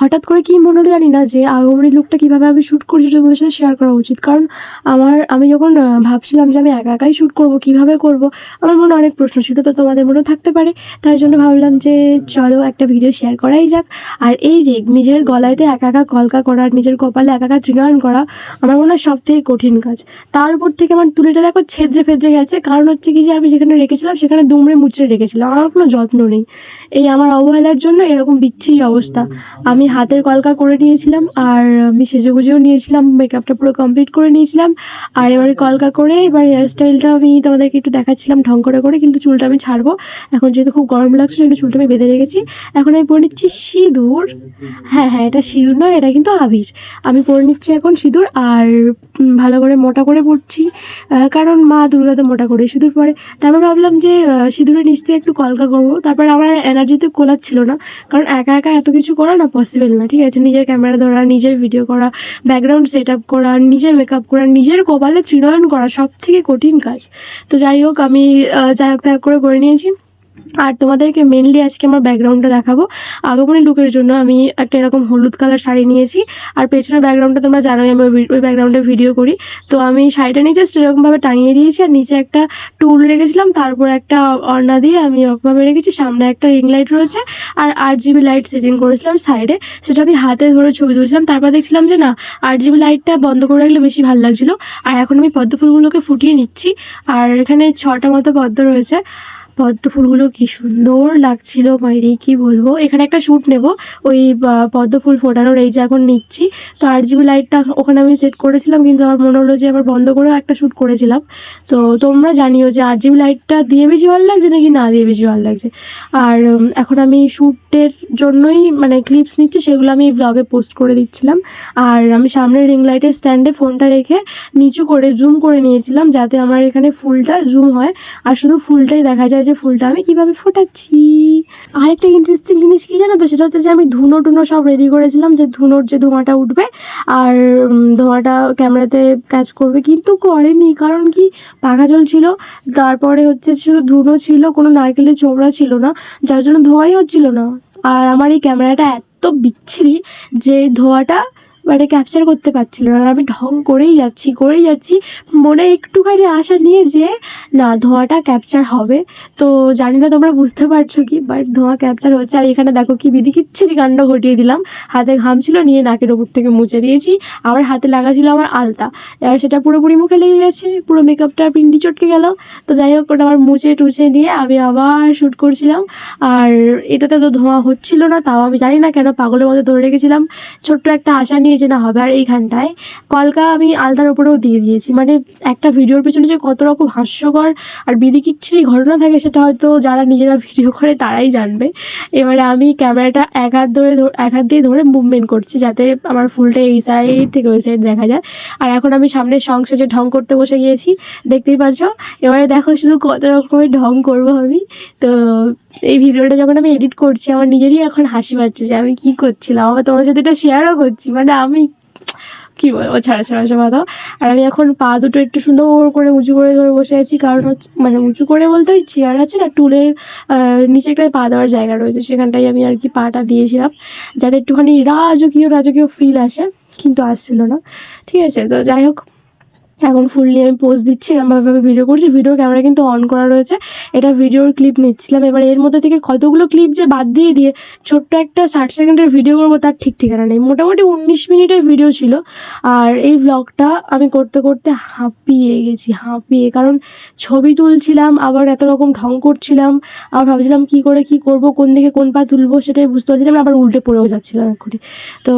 হঠাৎ করে কি মনে হলো জানি না যে আগমনী লুকটা কীভাবে আমি শ্যুট করি সেটা তোমাদের সাথে শেয়ার করা উচিত। কারণ আমার, আমি যখন ভাবছিলাম যে আমি একা একাই শ্যুট করব, কীভাবে করব, আমার মনে অনেক প্রশ্ন ছিল, তো তোমাদের মনেও থাকতে পারে। তার জন্য ভাবলাম যে চলো একটা ভিডিও শেয়ার করাই যাক। আর এই যে নিজের গলায়তে একা একা কলকা করা নিজের কপালে একা একা তৃণয়ন করা, আমার মনে হয় সব থেকে কঠিন কাজ। তার উপর থেকে আমার তুলিটা দেখো ছেদ্রে ফেদ্রে গেছে। কারণ হচ্ছে কি যে আমি যেখানে রেখেছিলাম, সেখানে দুমড়ে মুচড়ে রেখেছিলাম। আমার কোনো যত্ন নেই। এই আমার অবহেলার জন্য এরকম বিচ্ছিরি অবস্থা। আমি হাতের কলকা করে নিয়েছিলাম আর আমি সেজে গুজেও নিয়েছিলাম মেকআপটা পুরো কমপ্লিট করে নিয়েছিলাম। আর এবারে কলকা করে এবার হেয়ারস্টাইলটা আমি তোমাদেরকে একটু দেখাচ্ছিলাম ঢং করে করে, কিন্তু চুলটা আমি ছাড়বো। এখন যেহেতু খুব গরম লাগছে, সেজন্য চুলটা আমি বেঁধে রেখেছি। এখন আমি পরে নিচ্ছি সিঁদুর। হ্যাঁ হ্যাঁ এটা সিঁদুর নয়, এটা কিন্তু আবির। আমি পরে নিচ্ছি এখন সিঁদুর আর ভালো করে মোটা করে পড়ছি কারণ মা দুর্গা তো মোটা করে সিঁদুর পরে। তারপর ভাবলাম যে সিঁদুরের নিচ থেকে একটু কলকা করব। তারপর আমার এনার্জিতে কোলাচ্ছিল না। কারণ একা একা এত কিছু করা না না, ঠিক আছে? নিজের ক্যামেরা ধরা, নিজের ভিডিও করা ব্যাকগ্রাউন্ড সেট আপ করা, নিজের মেকআপ করা, নিজের কপালে তৃণয়ন করা সব থেকে কঠিন কাজ। তো যাই হোক, আমি যাই হোক তাই করে করে নিয়েছি। আর তোমাদেরকে মেনলি আজকে আমার ব্যাকগ্রাউন্ডটা দেখাবো। আগমনী লুকের জন্য আমি একটা এরকম হলুদ কালার শাড়ি নিয়েছি। আর পেছনের ব্যাকগ্রাউন্ডটা তোমরা জানোই, আমি ওই ব্যাকগ্রাউন্ডে ভিডিও করি। তো আমি শাড়িটা নিয়ে জাস্ট এরকমভাবে টাঙিয়ে দিয়েছি আর নিচে একটা টুল রেখেছিলাম, তারপর একটা অর্ণা দিয়ে আমি এরকমভাবে রেখেছি। সামনে একটা রিং লাইট রয়েছে আর আট জিবি লাইট সেটিং করেছিলাম সাইডে সেটা আমি হাতে ধরে ছবি তুলছিলাম, তারপর দেখছিলাম যে না, আট জিবি লাইটটা বন্ধ করে রাখলে বেশি ভালো লাগছিল। আর এখন আমি পদ্ম ফুলগুলোকে ফুটিয়ে নিচ্ছি। আর এখানে ছটা মতো পদ্ম রয়েছে। পদ্ম ফুলগুলো কি সুন্দর লাগছিল, মাইরি, কি বলব? এখানে একটা শ্যুট নেব, ওই পদ্ম ফুল ফোটানোর, এই যে এখন নিচ্ছি। তো আর জিবি লাইটটা ওখানে আমি সেট করেছিলাম, কিন্তু আমার মনে হলো যে আবার বন্ধ করেও একটা শ্যুট করেছিলাম। তো তোমরা জানিও যে আট জিবি লাইটটা দিয়ে বেশি ভালো লাগছে নাকি না দিয়ে বেশি ভালো লাগছে? আর এখন আমি শ্যুটের জন্যই মানে ক্লিপস নিচ্ছি, সেগুলো আমি ব্লগে পোস্ট করে দিচ্ছিলাম। আর আমি সামনের রিং লাইটের স্ট্যান্ডে ফোনটা রেখে নিচু করে জুম করে নিয়েছিলাম, যাতে আমার এখানে ফুলটা জুম হয়। আর শুধু ফুলটাই দেখা যায় যে ফুলটা আমি কীভাবে ফোটাচ্ছি? আরেকটা ইন্টারেস্টিং জিনিস কি জানো তো? সেটা হচ্ছে যে আমি ধুনো টুনো সব রেডি করেছিলাম যে ধুনোর যে ধোঁয়াটা উঠবে আর ধোঁয়াটা ক্যামেরাতে ক্যাচ করবে, কিন্তু করেনি। কারণ কি? পাখা ছিল, তারপরে হচ্ছে শুধু ধুনো ছিল, কোনো নারকেলের ছোবড়া ছিল না, যার জন্য ধোঁয়াই হচ্ছিল না। আর আমার এই ক্যামেরাটা এত বিচ্ছিরি যে ধোঁয়াটা মানে ক্যাপচার করতে পারছিল না। আমি ঢং করেই যাচ্ছি করেই যাচ্ছি। মনে একটুখানি আশা নিয়ে যে, না, ধোঁয়াটা ক্যাপচার হবে। তো জানি না তোমরা বুঝতে পারছ কি বাট ধোঁয়া ক্যাপচার হচ্ছে। আর এখানে দেখো কি বিধি কিচ্ছিরি কাণ্ড ঘটিয়ে দিলাম। হাতে ঘাম ছিল, নিয়ে নাকের ওপর থেকে মুছে দিয়েছি। আবার হাতে লাগা ছিল আমার আলতা। এবার সেটা পুরোপুরি মুখে লেগে গেছে। পুরো মেকআপটা পিন্ডি চটকে গেল। তো যাই হোক, ওটা আবার মুছে টুছে নিয়ে আমি আবার শ্যুট করছিলাম। আর এটাতে তো ধোঁয়া হচ্ছিল না, তাও আমি জানি না কেন পাগলের মতো ধরে রেখেছিলাম। ছোট্ট একটা আশা নিয়ে যে না হবে আর এইখানটায়। কলকা আমি আলতার উপরেও দিয়ে দিয়েছি। মানে একটা ভিডিওর পেছনে যে কত রকম হাস্যকর আর বিধি কিচ্ছিরি ঘটনা থাকে সেটা হয়তো যারা নিজেরা ভিডিও করে তারাই জানবে। এবারে আমি ক্যামেরাটা এক হাত ধরে এক হাত দিয়ে ধরে মুভমেন্ট করছি যাতে আমার ফুলটা এই সাইড থেকে ওই সাইড দেখা যায়। আর এখন আমি সামনে সংসারে ঢং করতে বসে গিয়েছি। দেখতেই পাচ্ছ? এবারে দেখো শুধু কত রকমের ঢং করব আমি। তো এই ভিডিওটা যখন আমি এডিট করছি, আমার নিজেরই এখন হাসি পাচ্ছে যে আমি কি করছিলাম? আবার তোমার সাথে এটা শেয়ারও করছি। মানে আমি কি বলব? ছাড়া ছাড়া, সব কথা আর আমি এখন পা দুটো একটু সুন্দর করে উঁচু করে ধরে বসে আছি, কারণ হচ্ছে মানে উঁচু করে বলতে ওই চেয়ার আছে না, টুলের নিচে একটা পা দেওয়ার জায়গা রয়েছে, সেখানটাই আমি আর কি পাটা দিয়েছিলাম। যাতে একটুখানি রাজকীয় রাজকীয় ফিল আসে, কিন্তু আসছিল না। ঠিক আছে, তো যাই হোক। এখন ফুল নিয়ে আমি পোজ দিচ্ছি, এরমভাবে ভিডিও করছি ভিডিও ক্যামেরা কিন্তু অন করা রয়েছে। এটা ভিডিওর ক্লিপ নিচ্ছিলাম, এবার এর মধ্যে থেকে কতগুলো ক্লিপ যে বাদ দিয়ে দিয়ে ছোট্ট একটা ষাট সেকেন্ডের ভিডিও করব, তার ঠিক ঠিকানা নেই। মোটামুটি উনিশ মিনিটের ভিডিও ছিল, আর এই ব্লগটা আমি করতে করতে হাঁপিয়ে গেছি, হাঁপিয়ে। কারণ ছবি তুলছিলাম, আবার এত রকম ঢং করছিলাম, আবার ভাবছিলাম কি করে কি করব, কোন দিকে কোন পা তুলবো সেটাই বুঝতে পারছিলাম আবার উল্টে পড়েও যাচ্ছিলাম এক্ষুনি। তো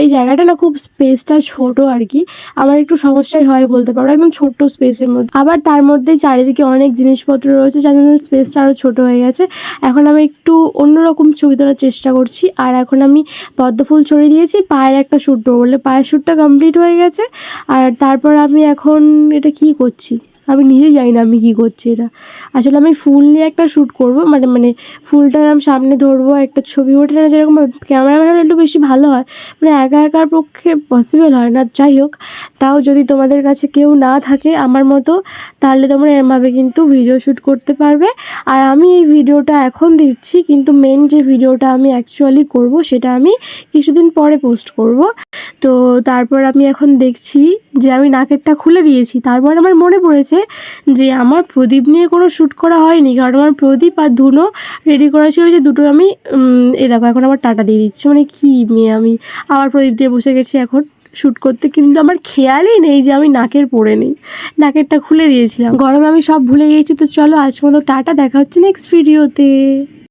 এই জায়গাটা না খুব স্পেসটা ছোট আর কি। আমার একটু সমস্যাই হয় বলতে পারো একদম ছোট্ট স্পেসের মধ্যে। আবার তার মধ্যে চারিদিকে অনেক জিনিসপত্র রয়েছে, যার জন্য স্পেসটা আরও ছোট হয়ে গেছে। এখন আমি একটু অন্যরকম ছবি তোলার চেষ্টা করছি। আর এখন আমি পদ্মফুল ছড়িয়ে দিয়েছি, পায়ের একটা শ্যুট বললে বলে। পায়ের শ্যুটটা কমপ্লিট হয়ে গেছে। আর তারপর আমি এখন এটা কি করছি? আমি নিজেই জানি না আমি কী করছি এটা। আসলে আমি ফুল নিয়ে একটা শ্যুট করব মানে মানে ফুলটা আমি সামনে ধরবো, একটা ছবি ওঠে না যেরকম ক্যামেরাম্যান একটু বেশি ভালো হয়। মানে একা একার পক্ষে পসিবল হয় না, যাই হোক। তাও যদি তোমাদের কাছে কেউ না থাকে আমার মতো, তাহলে তোমরা এরমভাবে কিন্তু ভিডিও শ্যুট করতে পারবে। আর আমি এই ভিডিওটা এখন দিচ্ছি, কিন্তু মেন যে ভিডিওটা আমি অ্যাকচুয়ালি করব, সেটা আমি কিছুদিন পরে পোস্ট করব। তো তারপর আমি এখন দেখছি যে আমি নাকেরটা খুলে দিয়েছি, তারপর আমার মনে পড়েছে যে আমার প্রদীপ নিয়ে কোনো শ্যুট করা হয়নি। কারণ আমার প্রদীপ আর ধুনো রেডি করা ছিল যে দুটো আমি এ দেখো, এখন আমার টাটা দিয়ে দিচ্ছি। মানে কী মেয়ে আমি। আবার প্রদীপ দিয়ে বসে গেছি এখন শ্যুট করতে। কিন্তু আমার খেয়ালই নেই যে আমি নাকের পরে নেই। নাকেরটা খুলে দিয়েছিলাম। গরমে আমি সব ভুলে গিয়েছি তো চলো আজকে মতো টাটা, দেখা হচ্ছে নেক্সট ভিডিওতে